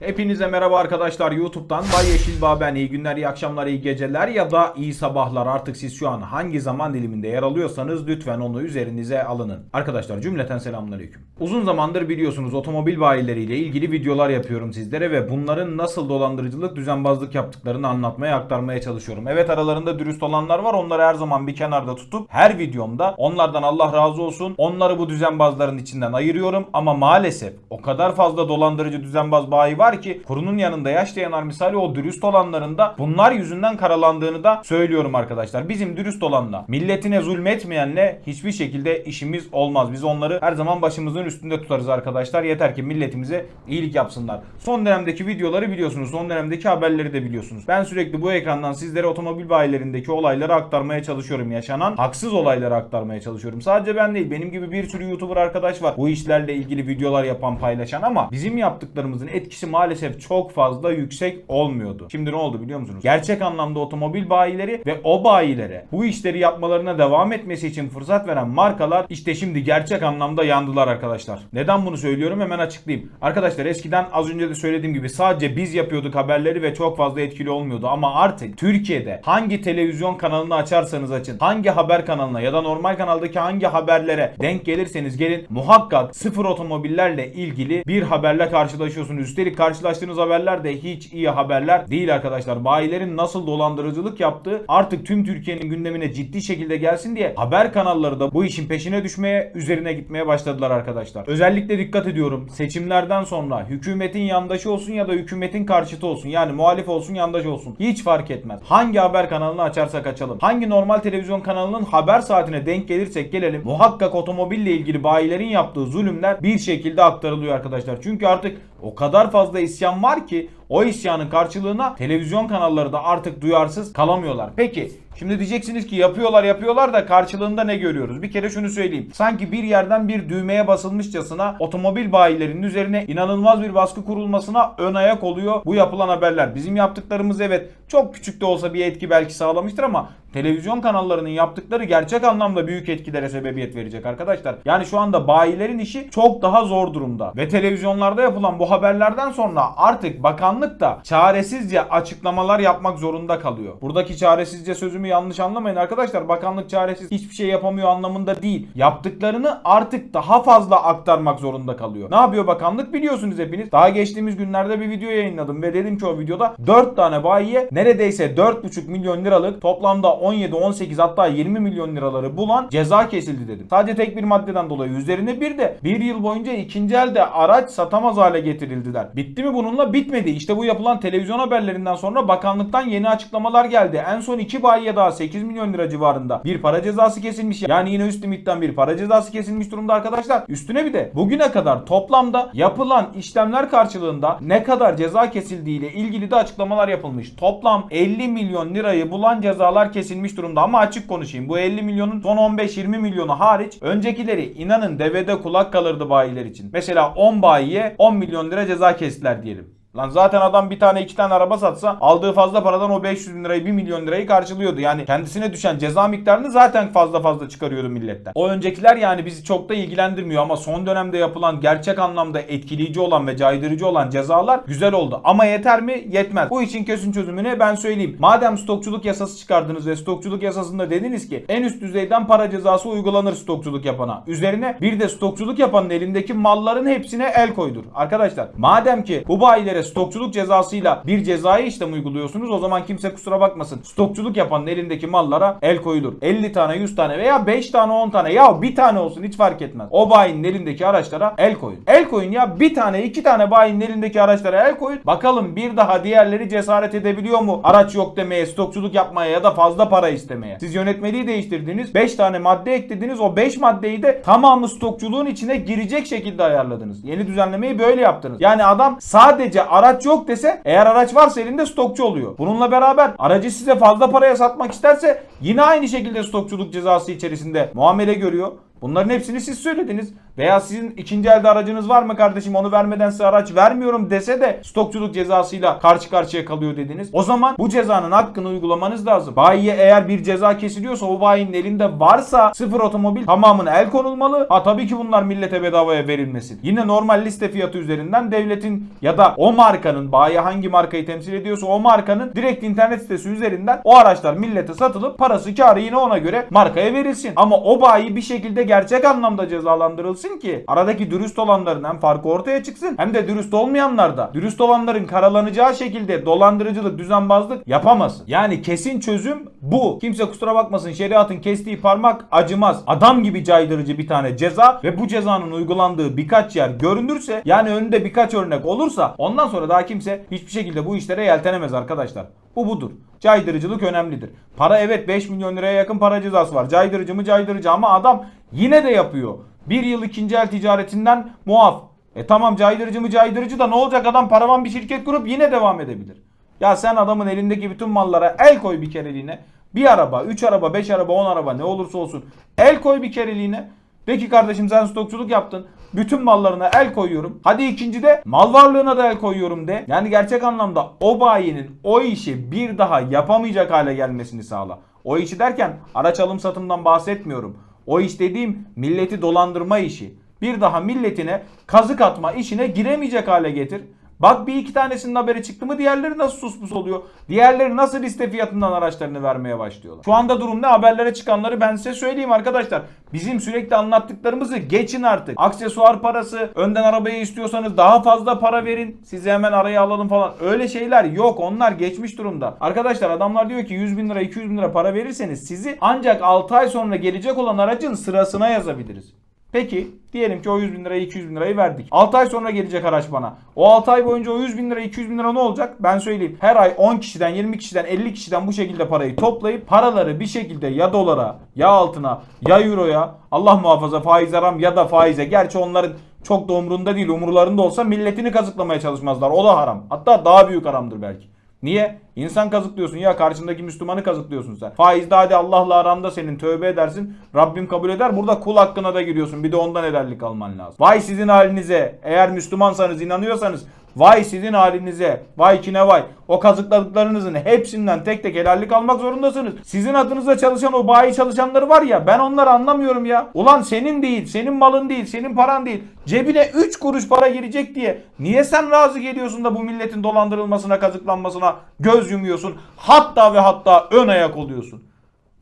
Hepinize merhaba arkadaşlar YouTube'dan Bay Yeşilbağ ben iyi günler iyi akşamlar iyi geceler ya da iyi sabahlar artık siz şu an hangi zaman diliminde yer alıyorsanız lütfen onu üzerinize alının. Arkadaşlar cümleten selamünaleyküm. Uzun zamandır biliyorsunuz otomobil bayileriyle ilgili videolar yapıyorum sizlere ve bunların nasıl dolandırıcılık düzenbazlık yaptıklarını anlatmaya aktarmaya çalışıyorum. Evet aralarında dürüst olanlar var onları her zaman bir kenarda tutup her videomda onlardan Allah razı olsun onları bu düzenbazların içinden ayırıyorum ama maalesef o kadar fazla dolandırıcı düzenbaz bayi var ki kurunun yanında yaş yanar misali o dürüst olanların da bunlar yüzünden karalandığını da söylüyorum arkadaşlar. Bizim dürüst olanla milletine zulmetmeyenle hiçbir şekilde işimiz olmaz. Biz onları her zaman başımızın üstünde tutarız arkadaşlar. Yeter ki milletimize iyilik yapsınlar. Son dönemdeki videoları biliyorsunuz. Son dönemdeki haberleri de biliyorsunuz. Ben sürekli bu ekrandan sizlere otomobil bayilerindeki olayları aktarmaya çalışıyorum. Yaşanan haksız olayları aktarmaya çalışıyorum. Sadece ben değil. Benim gibi bir sürü YouTuber arkadaş var. Bu işlerle ilgili videolar yapan, paylaşan ama bizim yaptıklarımızın etkisi maalesef çok fazla yüksek olmuyordu. Şimdi ne oldu biliyor musunuz? Gerçek anlamda otomobil bayileri ve o bayilere bu işleri yapmalarına devam etmesi için fırsat veren markalar işte şimdi gerçek anlamda yandılar arkadaşlar. Neden bunu söylüyorum hemen açıklayayım. Arkadaşlar eskiden az önce de söylediğim gibi sadece biz yapıyorduk haberleri ve çok fazla etkili olmuyordu ama artık Türkiye'de hangi televizyon kanalını açarsanız açın, hangi haber kanalına ya da normal kanaldaki hangi haberlere denk gelirseniz gelin muhakkak sıfır otomobillerle ilgili bir haberle karşılaşıyorsunuz. Üstelik karşılaştığınız haberler de hiç iyi haberler değil arkadaşlar. Bayilerin nasıl dolandırıcılık yaptığı artık tüm Türkiye'nin gündemine ciddi şekilde gelsin diye haber kanalları da bu işin peşine düşmeye, üzerine gitmeye başladılar arkadaşlar. Özellikle dikkat ediyorum. Seçimlerden sonra hükümetin yandaşı olsun ya da hükümetin karşıtı olsun. Yani muhalif olsun, yandaş olsun. Hiç fark etmez. Hangi haber kanalını açarsak açalım. Hangi normal televizyon kanalının haber saatine denk gelirsek gelelim. Muhakkak otomobille ilgili bayilerin yaptığı zulümler bir şekilde aktarılıyor arkadaşlar. Çünkü artık o kadar fazla isyan var ki o isyanın karşılığına televizyon kanalları da artık duyarsız kalamıyorlar. Peki Şimdi diyeceksiniz ki yapıyorlar yapıyorlar da karşılığında ne görüyoruz? Bir kere şunu söyleyeyim. Sanki bir yerden bir düğmeye basılmışçasına otomobil bayilerinin üzerine inanılmaz bir baskı kurulmasına ön ayak oluyor bu yapılan haberler. Bizim yaptıklarımız evet çok küçük de olsa bir etki belki sağlamıştır ama televizyon kanallarının yaptıkları gerçek anlamda büyük etkilere sebebiyet verecek arkadaşlar. Yani şu anda bayilerin işi çok daha zor durumda. Ve televizyonlarda yapılan bu haberlerden sonra artık bakanlık da çaresizce açıklamalar yapmak zorunda kalıyor. Buradaki çaresizce sözümü yanlış anlamayın arkadaşlar. Bakanlık çaresiz hiçbir şey yapamıyor anlamında değil. Yaptıklarını artık daha fazla aktarmak zorunda kalıyor. Ne yapıyor bakanlık biliyorsunuz hepiniz. Daha geçtiğimiz günlerde bir video yayınladım ve dedim ki o videoda 4 tane bayiye neredeyse 4,5 milyon liralık toplamda 17, 18 hatta 20 milyon liraları bulan ceza kesildi dedim. Sadece tek bir maddeden dolayı üzerine bir de bir yıl boyunca ikinci elde araç satamaz hale getirildiler. Bitti mi bununla? Bitmedi. İşte bu yapılan televizyon haberlerinden sonra bakanlıktan yeni açıklamalar geldi. En son iki bayiye daha 8 milyon lira civarında bir para cezası kesilmiş. Yani yine üst limitten bir para cezası kesilmiş durumda arkadaşlar. Üstüne bir de bugüne kadar toplamda yapılan işlemler karşılığında ne kadar ceza kesildiği ile ilgili de açıklamalar yapılmış. Toplam 50 milyon lirayı bulan cezalar kesilmiş durumda ama açık konuşayım. Bu 50 milyonun son 15-20 milyonu hariç öncekileri inanın devede kulak kalırdı bayiler için. Mesela 10 bayiye 10 milyon lira ceza kestiler diyelim. Lan zaten adam bir tane iki tane araba satsa aldığı fazla paradan o 500 bin lirayı 1 milyon lirayı karşılıyordu. Yani kendisine düşen ceza miktarını zaten fazla fazla çıkarıyordu milletten. O öncekiler yani bizi çok da ilgilendirmiyor ama son dönemde yapılan gerçek anlamda etkileyici olan ve caydırıcı olan cezalar güzel oldu. Ama yeter mi? Yetmez. Bu için kesin çözümünü ben söyleyeyim. Madem stokçuluk yasası çıkardınız ve stokçuluk yasasında dediniz ki en üst düzeyden para cezası uygulanır stokçuluk yapana. Üzerine bir de stokçuluk yapanın elindeki malların hepsine el koydur. Arkadaşlar madem ki bu bayilere stokçuluk cezasıyla bir cezai işlem uyguluyorsunuz o zaman kimse kusura bakmasın. Stokçuluk yapanın elindeki mallara el koyulur. 50 tane 100 tane veya 5 tane 10 tane ya bir tane olsun hiç fark etmez. O bayinin elindeki araçlara el koyun. El koyun ya bir tane iki tane bayinin elindeki araçlara el koyun. Bakalım bir daha diğerleri cesaret edebiliyor mu? Araç yok demeye, stokçuluk yapmaya ya da fazla para istemeye. Siz yönetmeliği değiştirdiniz. 5 tane madde eklediniz. O 5 maddeyi de tamamı stokçuluğun içine girecek şekilde ayarladınız. Yeni düzenlemeyi böyle yaptınız. Yani adam sadece araç yok dese eğer araç varsa elinde stokçu oluyor. Bununla beraber aracı size fazla paraya satmak isterse yine aynı şekilde stokçuluk cezası içerisinde muamele görüyor. Bunların hepsini siz söylediniz. Veya sizin ikinci elde aracınız var mı kardeşim onu vermeden size araç vermiyorum dese de stokçuluk cezasıyla karşı karşıya kalıyor dediniz. O zaman bu cezanın hakkını uygulamanız lazım. Bayiye eğer bir ceza kesiliyorsa o bayinin elinde varsa sıfır otomobil tamamına el konulmalı. Ha tabii ki bunlar millete bedavaya verilmesin. Yine normal liste fiyatı üzerinden devletin ya da o markanın bayi hangi markayı temsil ediyorsa o markanın direkt internet sitesi üzerinden o araçlar millete satılıp parası karı yine ona göre markaya verilsin. Ama o bayi bir şekilde gerçek anlamda cezalandırılsın ki aradaki dürüst olanların hem farkı ortaya çıksın hem de dürüst olmayanlar da dürüst olanların karalanacağı şekilde dolandırıcılık, düzenbazlık yapamasın. Yani kesin çözüm bu. Kimse kusura bakmasın şeriatın kestiği parmak acımaz. Adam gibi caydırıcı bir tane ceza ve bu cezanın uygulandığı birkaç yer görünürse yani önünde birkaç örnek olursa ondan sonra daha kimse hiçbir şekilde bu işlere yeltenemez arkadaşlar. Bu budur. Caydırıcılık önemlidir. Para evet 5 milyon liraya yakın para cezası var. Caydırıcı mı caydırıcı ama adam yine de yapıyor. Bir yıl ikinci el ticaretinden muaf. E tamam caydırıcı mı caydırıcı da ne olacak adam paravan bir şirket kurup yine devam edebilir. Ya sen adamın elindeki bütün mallara el koy bir kereliğine. Bir araba, 3 araba, 5 araba, 10 araba ne olursa olsun. El koy bir kereliğine. De ki kardeşim sen stokçuluk yaptın. Bütün mallarına el koyuyorum. Hadi ikincide mal varlığına da el koyuyorum de. Yani gerçek anlamda o bayinin o işi bir daha yapamayacak hale gelmesini sağla. O işi derken araç alım satımdan bahsetmiyorum. O iş dediğim milleti dolandırma işi. Bir daha milletine kazık atma işine giremeyecek hale getir. Bak bir iki tanesinin haberi çıktı mı diğerleri nasıl suspus oluyor? Diğerleri nasıl liste fiyatından araçlarını vermeye başlıyorlar? Şu anda durum ne? Haberlere çıkanları ben size söyleyeyim arkadaşlar. Bizim sürekli anlattıklarımızı geçin artık. Aksesuar parası, önden arabayı istiyorsanız daha fazla para verin. Sizi hemen araya alalım falan. Öyle şeyler yok. Onlar geçmiş durumda. Arkadaşlar adamlar diyor ki 100 bin lira 200 bin lira para verirseniz sizi ancak 6 ay sonra gelecek olan aracın sırasına yazabiliriz. Peki diyelim ki o 100 bin lirayı 200 bin lirayı verdik. 6 ay sonra gelecek araç bana. O 6 ay boyunca o 100 bin lira 200 bin lira ne olacak? Ben söyleyeyim. Her ay 10 kişiden 20 kişiden 50 kişiden bu şekilde parayı toplayıp paraları bir şekilde ya dolara ya altına ya euroya Allah muhafaza faiz haram ya da faize. Gerçi onların çok da umrunda değil umurlarında olsa milletini kazıklamaya çalışmazlar. O da haram. Hatta daha büyük haramdır belki. Niye? İnsan kazıklıyorsun ya karşındaki Müslümanı kazıklıyorsun sen. Faizde hadi Allah'la aranda senin tövbe edersin. Rabbim kabul eder. Burada kul hakkına da giriyorsun. Bir de ondan helallik alman lazım. Vay sizin halinize. Eğer Müslümansanız inanıyorsanız Vay sizin halinize. Vay kine vay. O kazıkladıklarınızın hepsinden tek tek helallik almak zorundasınız. Sizin adınıza çalışan o bayi çalışanları var ya ben onları anlamıyorum ya. Ulan senin değil, senin malın değil, senin paran değil. Cebine 3 kuruş para girecek diye niye sen razı geliyorsun da bu milletin dolandırılmasına, kazıklanmasına göz yumuyorsun? Hatta ve hatta ön ayak oluyorsun.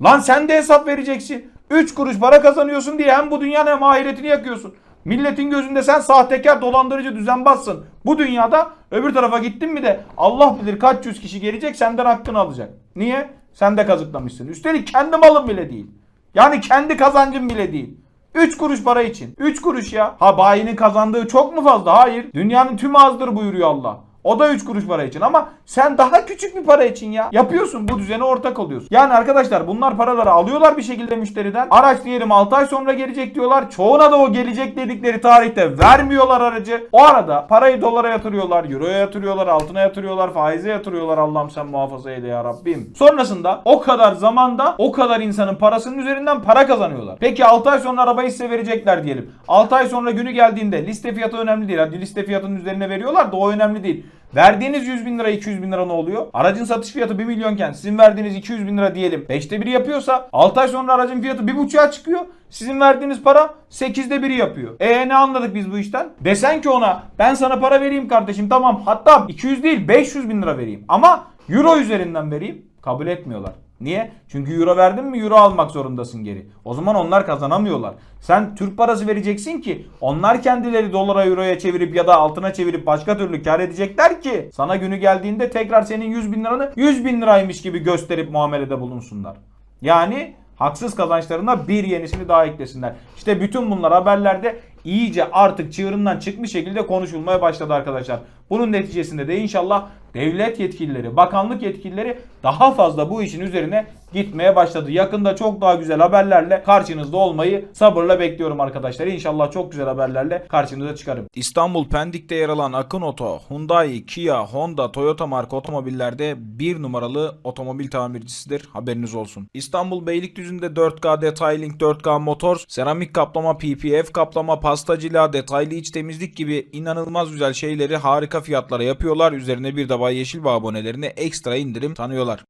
Lan sen de hesap vereceksin. 3 kuruş para kazanıyorsun diye hem bu dünyanın hem ahiretini yakıyorsun. Milletin gözünde sen sahtekar, dolandırıcı, düzenbazsın. Bu dünyada öbür tarafa gittin mi de Allah bilir kaç yüz kişi gelecek senden hakkını alacak. Niye? Sen de kazıklamışsın. Üstelik kendi malın bile değil. Yani kendi kazancın bile değil. 3 kuruş para için. 3 kuruş ya. Ha bayinin kazandığı çok mu fazla? Hayır. Dünyanın tümü azdır buyuruyor Allah. O da 3 kuruş para için ama sen daha küçük bir para için ya. Yapıyorsun bu düzene ortak oluyorsun. Yani arkadaşlar bunlar paraları alıyorlar bir şekilde müşteriden. Araç diyelim 6 ay sonra gelecek diyorlar. Çoğuna da o gelecek dedikleri tarihte vermiyorlar aracı. O arada parayı dolara yatırıyorlar, euroya yatırıyorlar, altına yatırıyorlar, faize yatırıyorlar. Allah'ım sen muhafaza eyle ya Rabbim. Sonrasında o kadar zamanda o kadar insanın parasının üzerinden para kazanıyorlar. Peki 6 ay sonra arabayı size verecekler diyelim. 6 ay sonra günü geldiğinde liste fiyatı önemli değil. Hadi liste fiyatının üzerine veriyorlar da o önemli değil. Verdiğiniz 100 bin lira 200 bin lira ne oluyor? Aracın satış fiyatı 1 milyonken sizin verdiğiniz 200 bin lira diyelim 5'te 1'i yapıyorsa 6 ay sonra aracın fiyatı 1.5'a çıkıyor. Sizin verdiğiniz para 8'de 1'i yapıyor. E ne anladık biz bu işten? Desen ki ona ben sana para vereyim kardeşim tamam hatta 200 değil 500 bin lira vereyim ama euro üzerinden vereyim kabul etmiyorlar. Niye? Çünkü euro verdin mi euro almak zorundasın geri. O zaman onlar kazanamıyorlar. Sen Türk parası vereceksin ki onlar kendileri dolara euroya çevirip ya da altına çevirip başka türlü kar edecekler ki sana günü geldiğinde tekrar senin 100 bin liranı 100 bin liraymış gibi gösterip muamelede bulunsunlar. Yani haksız kazançlarına bir yenisini daha eklesinler. İşte bütün bunlar haberlerde iyice artık çığırından çıkmış şekilde konuşulmaya başladı arkadaşlar. Bunun neticesinde de inşallah devlet yetkilileri, bakanlık yetkilileri daha fazla bu işin üzerine gitmeye başladı. Yakında çok daha güzel haberlerle karşınızda olmayı sabırla bekliyorum arkadaşlar. İnşallah çok güzel haberlerle karşınıza çıkarım. İstanbul Pendik'te yer alan Akın Oto, Hyundai, Kia, Honda, Toyota marka otomobillerde bir numaralı otomobil tamircisidir. Haberiniz olsun. İstanbul Beylikdüzü'nde 4K Detailing 4K Motors, seramik kaplama, PPF kaplama, pastacılığa, detaylı iç temizlik gibi inanılmaz güzel şeyleri harika fiyatlara yapıyorlar. Üzerine bir de Bay Yeşilbağ abonelerine ekstra indirim tanıyorlar.